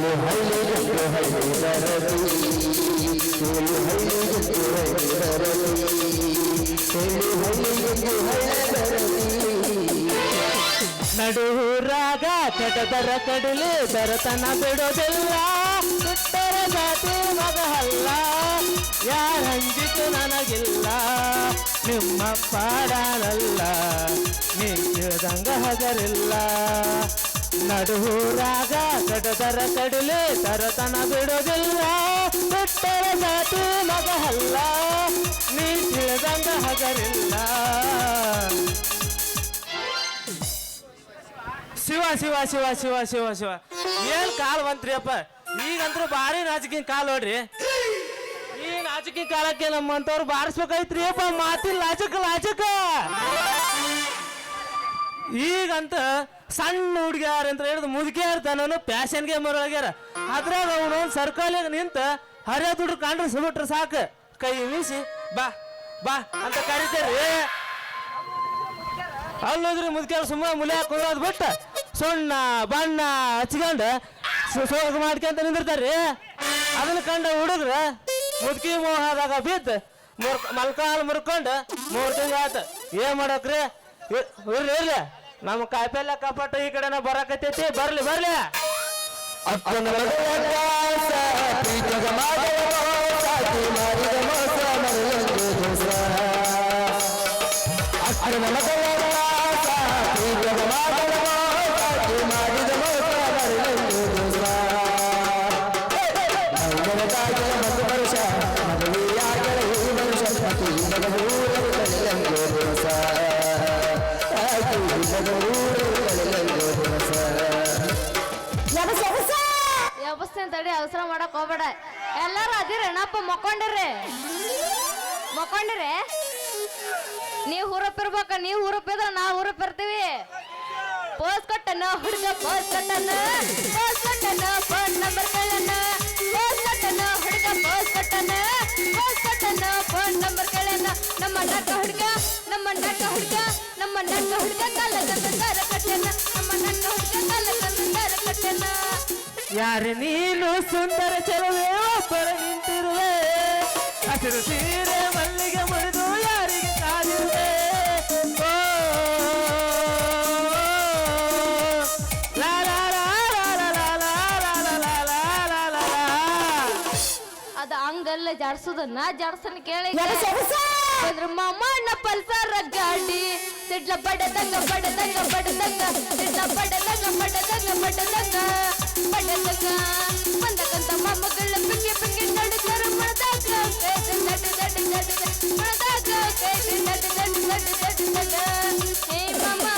ಸೋಲು ಹಳ್ಳಿಗಟ್ಟು ಹೈದರಲಿ ಸೋಲು ಕಡಲು ದರತನ ಬಿಡೋದಿಲ್ಲ. ಸುಟ್ಟರ ಜಾತಿ ಮಗಹಲ್ಲ. ಯಾರ ಹಂಜಿತು ನನಗಿಲ್ಲ. ನಿಮ್ಮ ಪಾಡಾನಲ್ಲ. ನಿಂತಿದಂಗ ಹಗರಿಲ್ಲ. ನಡುರಾಗ ಕಡದರ ಸಡಿಲೆ ದರತನ ಬಿಡೋದಿಲ್ಲ. ಬಿಟ್ಟರ ಜಾತಿ ಮಗ ಅಲ್ಲ. ತಿಳಿದಂಗ ಹಗರಿಲ್ಲ. ಶಿವ ಶಿವ ಶಿವ ಶಿವ ಶಿವ ಶಿವ. ಏನ್ ಕಾಲ್ ಬಂತ್ರಿ ಅಪ್ಪ ಈಗಂತೂ ಭಾರಿ ನಾಚಿಕಿನ ಕಾಲ್ ನೋಡ್ರಿ. ಈ ನಾಚಿಕಿ ಕಾಲಕ್ಕೆ ನಮ್ಮಂತವ್ರು ಬಾರಿಸ್ಬೇಕಾಯ್ತ್ರಿ ಅಪ್ಪ ಮಾತಿನ ಲಾಚಕ ಲಾಚಕ ಈಗಂತ ಸಣ್ಣ ಹುಡುಗ್ಯಾರ ಅಂತ ಹೇಳಿದ್ ಮುದುಕಿಯಾರ ತನನು ಪ್ಯಾಶನ್ಗೆ ಮರಳಗ್ಯಾರ ಅದ್ರಾಗ ಅವನು ಸರ್ಕಲ್ಯಾಗ ನಿಂತ ಹರಿಯ ದುಡ್ಡು ಕಂಡ್ರೆ ಸುಬಿಟ್ರೆ ಸಾಕು. ಕೈ ಮೀಸಿ ಬಾ ಬಾ ಅಂತ ಕರಿತೇರಿ. ಅಲ್ಲೋದ್ರಿ ಮುದುಕಿಯಾರ ಸುಮ್ಮನೆ ಮುಲೆ ಕುಂದ್ರೋದ್ ಬಿಟ್ಟ. ಸುಣ್ಣ, ಬಣ್ಣ ಹಚ್ಕೊಂಡು ಸೋಗ ಮಾಡ್ಕೊಂತ ನಿಂದಿರ್ತಾರ್ರಿ ಅದನ್ನ ಕಂಡ ಹುಡುಗ್ರ ಮುದುಕಿ ಮೋಹದಾಗ ಬಿದ್ದು ಮುರ್ ಮಲ್ಕಾಲ್ ಮುರ್ಕೊಂಡು ಮೂರು ತಿಂಗಳು ಆಯ್ತು. ಏನ್ ಮಾಡಕ್ರಿ? ಇರ್ಲಿ. ನಮ್ಮ ಕಾಯಿಪಲ್ಲೆ ಕಪಟ ಈ ಕಡೆನ ಬರಕತ್ತೈತಿ. ಬರ್ಲಿ ಬರ್ಲಿ. ಅದಿರೇನಪ್ಪ ಮಕ್ಕೊಂಡ್ರೆ? ನೀವು ಹುರಪ್ಪಿರ್ಬೇಕ ನೀವು ಹುರಪ್ಪಿದ್ರ ನಾವು ಹುರಪ್ಪಿರ್ತೀವಿ ಪೋಸ್ ಕೊಟ್ಟನ, ಹುಡುಗ ಪೋಸ್ ಕೊಟ್ಟನ ಪೋಸ್ ಕೊಟ್ಟನ ಫೋನ್ ನಂಬರ್ ಕೇಳನ. ಪೋಸ್ ಕೊಟ್ಟನ, ಹುಡುಗ ಪೋಸ್ ಕೊಟ್ಟನ ಪೋಸ್ ಕೊಟ್ಟನ ಫೋನ್ ನಂಬರ್ ಕೇಳನ. ನಮ್ಮ ನಕ್ಕ ಹುಡುಗ, ನಮ್ಮ ನಕ್ಕ ಹುಡುಗ, ನಮ್ಮ ನಕ್ಕ ಹುಡುಗ ಕಾಲ ಕಟ್ಟನ. ನಮ್ಮ ನಕ್ಕ ಹುಡುಗ ಕಾಲ ಕಟ್ಟನ. ಯಾರು ನೀನು ಸುಂದರ ಚಲುವೆ ಒಬ್ಬರ ನಿಂತಿರುವೆ. ಹಸಿರು ಸೀರೆ ಮಲ್ಲಿಗೆ ಮುರಿದು ಯಾರಿಗೆ ಕಾದಿರುವೆ? ಓ ಅದ ಹಂಗಲ್ಲ ಜಾಡ್ಸೋದನ್ನ ಜಾಡ್ಸನ್ ಕೇಳಿ. ಮಾಮಣ್ಣ ಪಲ್ಸಾರ ಗಾಡಿ. திட்ல பட தங்க பட தங்க பட தங்க திட்ல பட தங்க பட தங்க பட தங்க பட தங்க வந்த கந்த மாமகள் பிங்க பிங்க நடுக்கர மனதாக கேட்டு நடு நடு நடு மனதாக கேட்டு நடு நடு நடு நடு நடு ஏ மாமா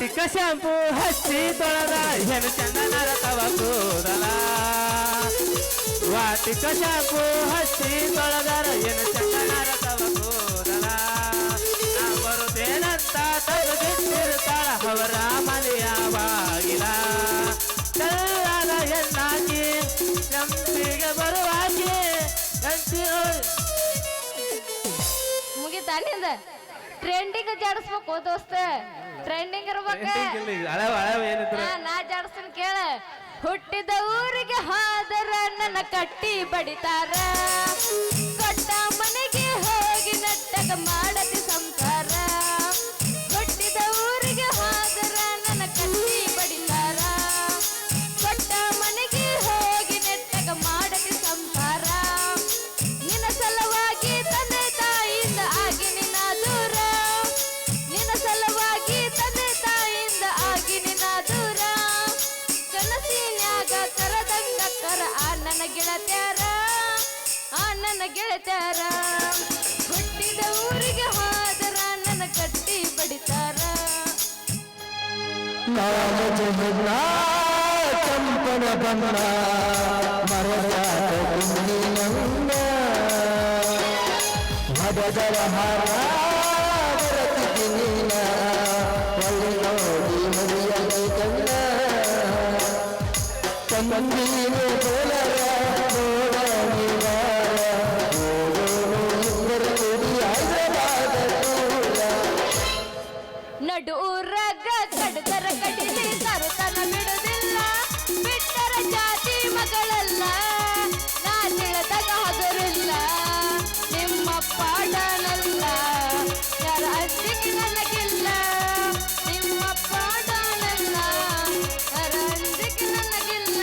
ವಾಟಿಕ ಶಾಂಪು ಹಚ್ಚಿ ತೊಳೆದ ಏನು ಚಂದನರ ತವ ಕೂದಲ ವಾಟಿಕ ಶಾಂಪು ಹಚ್ಚಿ ತೊಳೆದರ ಏನು ಚಂದನರ ತವ ಕೂದಲ ನಾ ಬರುತ್ತೇನಂತ ತೆಗೆದಿಟ್ಟಿರ್ತಾಳ ಅವರ ಮನೆಯ ಬಾಗಿಲ ಚಲ್ಲದ ಹೆಣ್ಣಾಕಿ ಎಂಪಿಗೆ ಬರುವಾಕಿ ಎಂಟಿ ಮುಗಿತಾ ನಿಂದ ಟ್ರೆಂಡಿಂಗ್ ಜಾಡಿಸ್ಬೇಕು, ದೋಸ್ತ. ಟ್ರೆಂಡಿಂಗ್ ಇರ್ಬೇಕು. ಹಳವ ಹಳವ ಏನಿದ್ರು ನಾ ಕೇಳ. ಹುಟ್ಟಿದ ಊರಿಗೆ ಹಾದರ ನನ್ನ ಕಟ್ಟಿ ಬಡಿತಾರ. ಕೊಟ್ಟ ಮನೆಗೆ ಹೋಗಿ ನಟ್ಟಗ ಮಾಡದೆ ಸಂಸಾರ. कालज बना चंपन बना मर जाए मदद हरा ನಡು ನಡೂರಗ ಕಡತರ ಕಡಿಲಿ ಸರುತನ ಬಿಡುದಿಲ್ಲ. ಬಿಟ್ಟರ ಜಾತಿ ಮಗಳಲ್ಲ ನಾ ತಿಳಿದಾಗ ಹಗರಿಲ್ಲ. ನಿಮ್ಮ ಪಾಡನಲ್ಲ ಯಾರ ಅಜ್ಜಿಗೆ ನನಗಿಲ್ಲ. ನಿಮ್ಮ ಪಾಡನಲ್ಲ ಯಾರ ಅಜ್ಜಿಗೆ ನನಗಿಲ್ಲ.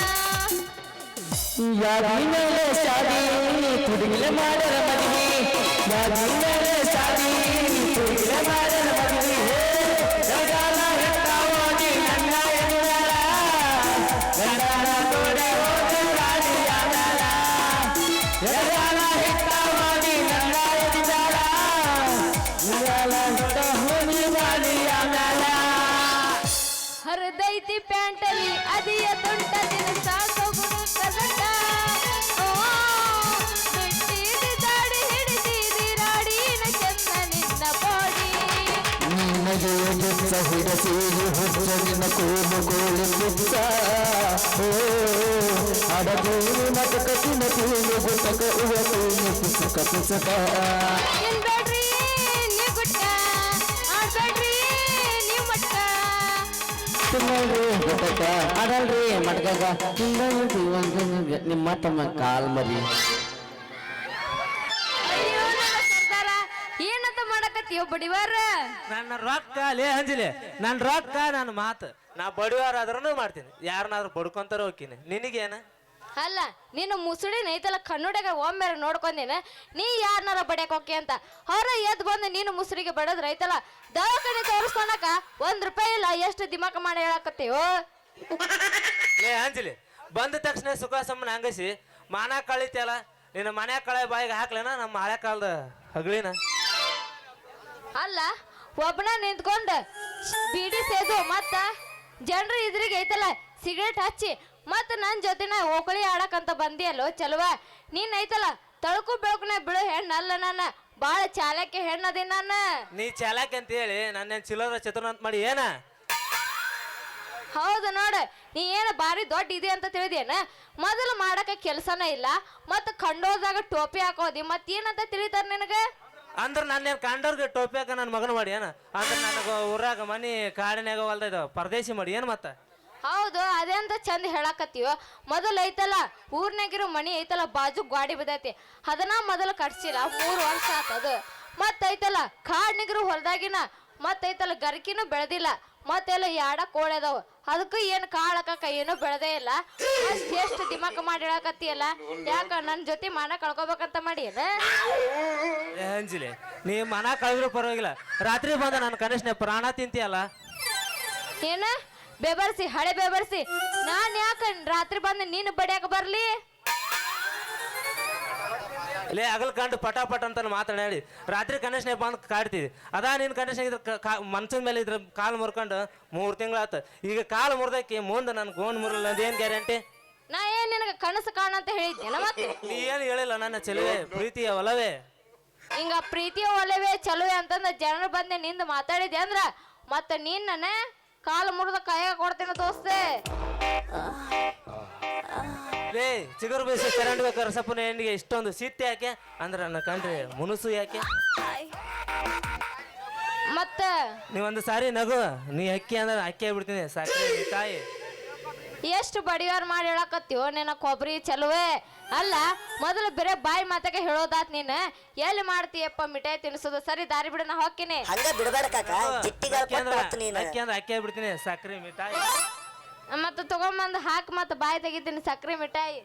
ಗಿಚ್ಚ ಸೇರಿ ಹುಚ್ಚ ಕೋಮು ಗೋಳಿ ಓ ಅಡಗೂರು ನಟಕ ತಿನ ತೀನು ಗುಟಕ ಉವ ತೂಗು ಪುಸ್ತಕ ಪುಸ್ತಕ ತಿನ್ನಲ್ರಿ ಗುಟಕ ಮಟ್ಕಾಗ ನಿಮ್ಮ ತಮ್ಮ ಕಾಲ್ ಮರಿ ಮಾಡಕತ್ತೀವ ಬಡಿವಾರ? ನನ್ನ ರೊಕ್ಕ ಲೇ ಅಂಜಲಿ ನನ್ನ ರೊಕ್ಕ ನನ್ನ ಮಾತು. ನಾ ಬಡಿವಾರ ಆದ್ರೂ ಮಾಡ್ತೀನಿ. ಯಾರನ್ನಾದ್ರೂ ಬಡ್ಕೊಂತಾರ ಹೋಗ್ತೀನಿ. ನಿನಗೇನ? ಅಲ್ಲ ನೀನು ಮುಸುಡಿ ನೈತಲ್ಲ ಕನ್ನಡಗ ಒಮ್ಮೆ ನೋಡ್ಕೊಂಡೇನ? ನೀ ಯಾರನ್ನಾರ ಬಡಿಯಕ್ ಹೋಗಿ ಅಂತ? ಹೊರ ಎದ್ದು ಬಂದು ನೀನು ಮುಸುರಿಗೆ ಬಡದ್ ಐತಲ್ಲ ದವಾಖಾನೆ ತೋರಿಸ್ಕೊಳಕ ಒಂದ್ ರೂಪಾಯಿ ಇಲ್ಲ ಎಷ್ಟು ದಿಮಾಕ ಮಾಡಿ ಹೇಳಕತ್ತೀವೋ ಲೇ ಅಂಜಲಿ ಬಂದ ತಕ್ಷಣ ಸುಖ ಸಮ್ಮನ ಹಂಗಸಿ ಮಾನ ಕಳಿತಿಯಲ್ಲ ನಿನ್ನ ಮನೆ ಕಳೆ ಬಾಯಿಗೆ ಹಾಕ್ಲೇನ ನಮ್ಮ ಹಳೆ ಕಾಲದ ಹಗಳಿನ ಅಲ್ಲ ಒಬ್ಬನ ನಿಂತ್ಕೊಂಡ ಬೀಡಿ ಸೇದು ಮತ್ತ ಜನರು ಇದ್ರಿಗೆ ಐತಲ್ಲ ಸಿಗರೇಟ್ ಹಚ್ಚಿ ಮತ್ತ ನನ್ನ ಜೊತೆನ ಓಕಳಿ ಆಡಕಂತ ಬಂದಿಯಲ್ಲೋ ಚಲುವ? ನೀನ್ ಐತಲ್ಲ ತಳಕು ಬೆಳಕುನ ಬಿಡು ಹೆಣ್ಣು ಅಲ್ಲ ನಾನು ಭಾಳ ಚಾಲಕ್ಕೆ ಹೆಣ್ಣದಿ ನಾನು. ನೀ ಚಾಲಕ್ ಅಂತ ಹೇಳಿ ನನ್ನ ಚಿಲ್ಲರ ಚತುರ ಅಂತ ಮಾಡಿ ಏನ? ಹೌದು ನೋಡು ನೀ ಏನು ಬಾರಿ ದೊಡ್ಡ ಇದೆ ಅಂತ ತಿಳಿದೇನ? ಮೊದಲು ಮಾಡಕ ಕೆಲಸನ ಇಲ್ಲ ಮತ್ತು ಕಂಡೋದಾಗ ಟೋಪಿ ಹಾಕೋದಿ ಮತ್ತೇನಂತ ತಿಳಿತಾರ ನಿನಗೆ? ಅಂದ್ರ ನಾನೇನು ಕಂಡವ್ರಿಗೆ ಟೋಪಿ ಹಾಕ ನನ್ನ ಮಗನ ಮಾಡಿ ಏನ? ಅಂದ್ರೆ ನನಗೆ ಊರಾಗ ಮನಿ ಕಾಡಿನಾಗ ಹೊಲ್ದ ಪರದೇಶಿ ಮಾಡಿ ಏನು ಮತ್ತೆ? ಹೌದು, ಅದೇ ಅಂತ ಚಂದ ಹೇಳಕತ್ತೀವ. ಮೊದಲು ಐತಲ್ಲ, ಊರ್ನಾಗಿರೋ ಮನಿ ಐತಲ್ಲ, ಬಾಜು ಗಾಡಿ ಬಿದ್ದೈತಿ. ಅದನ್ನ ಮೊದಲು ಕಟ್ಸಿಲ್ಲ, ಮೂರು ವರ್ಷ ಆತದು ಮತ್ತೈತಲ್ಲ ಕಾಡ್ನಿಗರು ಹೊಲ್ದಾಗಿನ ಮತ್ತೈತಲ್ಲ, ಗರಿಕಿನೂ ಬೆಳೆದಿಲ್ಲ. ಮತ್ತೆಲ್ಲ ಯಾಡ ಕೋಳಿ ಅದಾವ. ಅದಕ್ಕೂ ಏನು ಕಾಳಕ ಏನು ಬೆಳೆದೇ ಇಲ್ಲ. ಎಷ್ಟು ದಿಮಾಕ ಮಾಡಿ ಹೇಳಕತ್ತೀಯಲ್ಲ ಯಾಕ ನನ್ನ ಜೊತೆ ಮನ ಕಳ್ಕೊಬೇಕಂತ ಮಾಡಿ ಅಂಜಲಿ ನೀ ಮನ ಕಳೆದ್ರು ಪರವಾಗಿಲ್ಲ. ರಾತ್ರಿ ಬಂದ ನನ್ನ ಕನಿಷ್ಠ ಪ್ರಾಣ ತಿಂತೀಯಲ್ಲ? ಏನ? ಬೆಬರ್ಸಿ ಹಳೆ ಬೇಬರ್ಸಿ. ನಾನ್ ಯಾಕ ರಾತ್ರಿ ಬಂದ ನೀನು ಬಡಿಯಾಕ ಬರ್ಲಿ? ಲೇ ಅಗಲ್ ಕಂಡು ಪಟ ಪಟ ಅಂತ ಮಾತನಾಡಿ ರಾತ್ರಿ ಕನಿಷ್ಠ ಬಂದು ಕಾಡ್ತಿದ್ವಿ ಅದಾ ನಿನ್ನ ಕಂಡೀಷನ್ ಇದ್ರ ಮನ್ಸಿನ ಮೇಲೆ ಇದ್ರ ಕಾಲು ಮುರ್ಕೊಂಡು ಮೂರು ತಿಂಗಳಾತ. ಈಗ ಕಾಲು ಮುರ್ದಕ್ಕೆ ಮುಂದೆ ನನ್ ಗೋನ್ ಮುರಲ್ಲ ಅದೇನು ಗ್ಯಾರಂಟಿ? ನಾ ಏನ್ ನಿನಗೆ ಕನಸು ಕಾಣ ಅಂತ ಹೇಳಿದ್ದೆ ಮತ್ತೆ? ನೀ ಏನು ಹೇಳಿಲ್ಲ ನನ್ನ ಚೆಲುವೆ ಪ್ರೀತಿಯ ಒಲವೇ? ಹಿಂಗ ಪ್ರೀತಿಯ ಒಲವೇ ಚಲುವೆ ಅಂತಂದ ಜನರು ಬಂದೆ ನಿಂದ ಮಾತಾಡಿದೆ ಅಂದ್ರ ಮತ್ತೆ ನೀನ್ ನನ್ನ ಕಾಲು ಮುರಿದ ಕೈಯಾಗ ಕೊಡ್ತೇನೆ ದೋಸ್ತೆ. ಲೇ ಚಿಗುರು ಬೇಸಿ ಚರಂಡ್ ಬೇಕಾದ್ರೆ ಸಪ್ಪನ ಹೆಣ್ಣಿಗೆ ಇಷ್ಟೊಂದು ಸಿಟ್ಟು ಯಾಕೆ? ಅಂದ್ರೆ ನನ್ನ ಕಂಡ್ರೆ ಮುನುಸು ಯಾಕೆ? ಮತ್ತ? ನೀವೊಂದು ಸಾರಿ ನಗು ನೀ ಅಕ್ಕಿ ಅಂದ್ರೆ ಅಕ್ಕಿ ಆಗ್ಬಿಡ್ತೀನಿ ಸಾಕ್ರಿ ನೀ ತಾಯಿ. ಎಷ್ಟು ಬಡಿವಾರ ಮಾಡಿ ಹೇಳಕತ್ತೀವೋ ನಿನ್ನ ಕೊಬ್ಬರಿ ಚಲುವೆ? ಅಲ್ಲ ಮೊದಲು ಬೇರೆ ಬಾಯಿ ಮಾತಾಗ ಹೇಳೋದಾತ್ ನೀನ್. ಎಲ್ಲಿ ಮಾಡ್ತೀಯಪ್ಪ ಮಿಠಾಯಿ ತಿನ್ಸೋದು? ಸರಿ ದಾರಿ ಬಿಡು ನಾ ಹೋಗ್ತೀನಿ. ಹಂಗ ಬಿಡಬೇಡ ಕಾಕ. ಅಕ್ಕಿ ಅಂದ್ರೆ ಅಕ್ಕಿ ಆಗ್ಬಿಡ್ತೀನಿ ಸಕ್ರಿ ಮಿಠಾಯಿ ಮತ್ತ ತಗೊಂಬಂದು ಹಾಕಿ ಮತ್ತು ಬಾಯಿ ತೆಗಿತೀನಿ ಸಕ್ರೆ ಮಿಠಾಯಿ.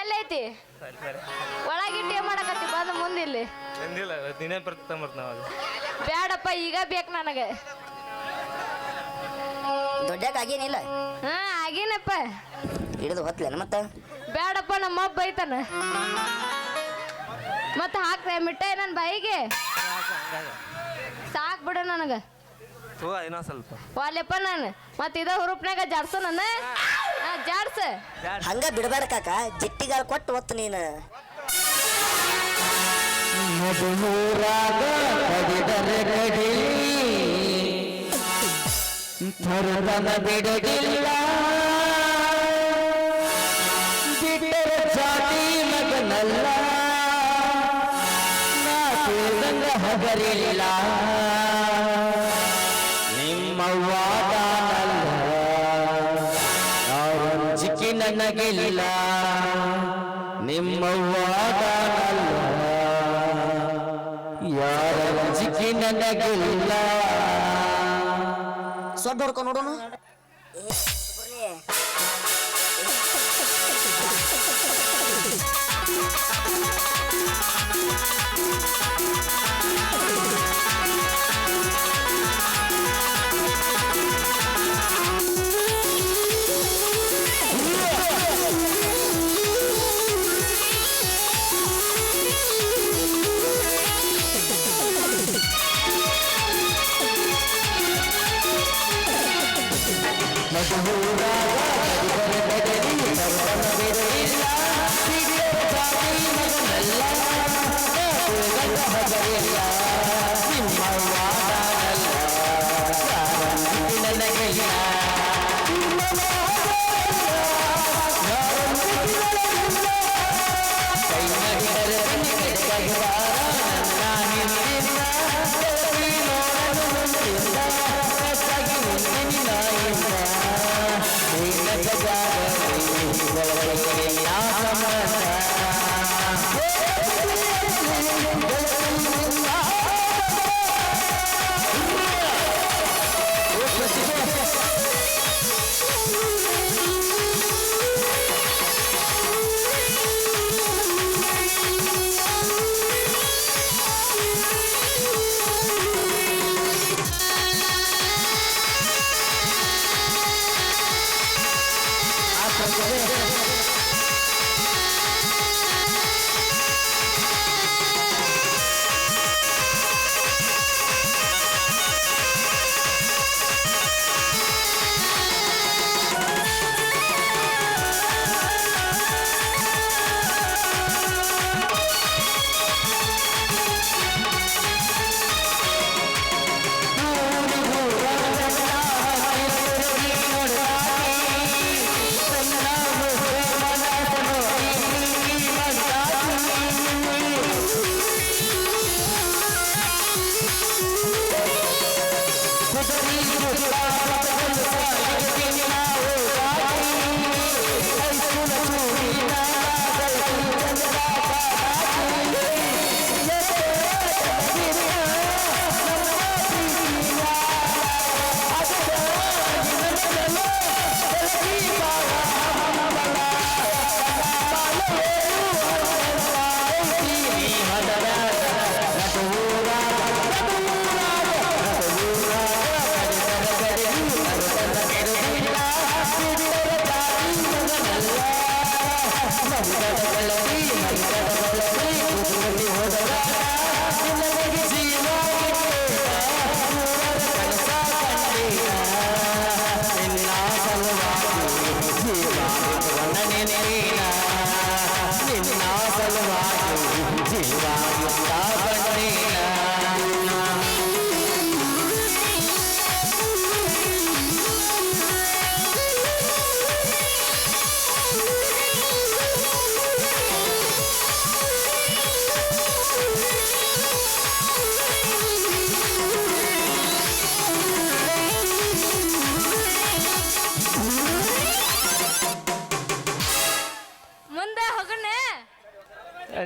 ಎಲ್ಲೈತಿ? ಐತಿ ಒಳಗೆ ಒಳಗಿಟ್ಟು ಮಾಡಕತ್ತಿ? ಬಂದು ಮುಂದಿಲ್ಲಿ. ದಿನೇ ನಾವು ಬ್ಯಾಡಪ್ಪ ಈಗ ಬೇಕು ನನಗೆ. ದೊಡ್ಡಕ್ಕೆ ಆಗೇನಿಲ್ಲ ಹಾ ಆಗೇನಪ್ಪ. ಹಿಡಿದು ಹೊತ್ಲೇನ ಮತ್ತ? ಬೇಡಪ್ಪ ನಮ್ಮ ಅಪ್ಪ ಬೈತಾನ. ಮತ್ತೆ ಹಾಕ್ರೆ ಮಿಠಾಯಿ ನನ್ನ ಬಾಯಿಗೆ. ಸಾಕ್ ಬಿಡು ನನಗ. ತಗೋ ಇನ್ನೊಂದು ಸ್ವಲ್ಪ. ವಾಲೆಪ್ಪ ನಾನು. ಮತ್ತೆ ಇದ ಹುರುಪ್ನಾಗ ಜಾಡ್ಸು ನನ್ನ ಜಾಡ್ಸ. ಹಂಗ ಬಿಡಬೇಡ ಕಾಕ ಕೊಟ್ಟು ಒತ್ತು ನೀನು. ಕಡಿದರೆ ಬಿಡಗಿಲ್ಲ ಬಿಟ್ಟರೆ ಜಾತಿ ಮಗನಲ್ಲ. ನಾ ಕೇಳ್ದಂಗ ಹಗರಿಲ್ಲ. ನನಗಿಲ್ಲ. ನಿಮ್ಮವ್ವಾದನಲ್ಲ ಯಾರ ಜಿಕ್ಕಿ ನನಗಿಲ್ಲ. ಸೊಡ್ಡ ಹೊಡ್ಕೊಂಡು ನೋಡೋಣ.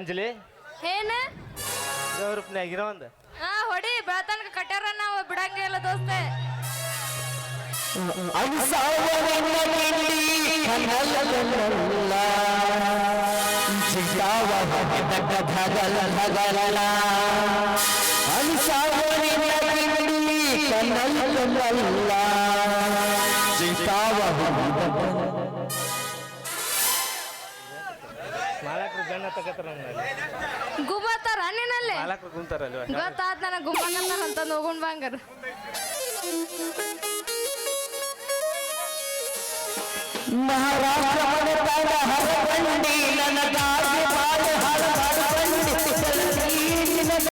ಅಂಜಲಿ? ಏನ? ರೂಪಾಯಿನಾಗ ಇರೋ ಒಂದು? ಹಾ ಹೊಡಿ ಬೆಳತನಕ ಕಟ್ಯಾರ ನಾವು ಬಿಡಂಗಿಲ್ಲ ದೋಸ್ತೆ. ಅನ್ಸಾವನಿನ್ನ ಮಾಲಕ್ರು ಕುಂತಾರಲ್ವ ಗೊತ್ತಾತ್ ನನಗೆ ಅಂತ ಬಂಗಾರ. ಮಹಾರಾಷ್ಟ್ರ ಮನೆತನ ಹರಗಂಡಿ ನನಗಾದ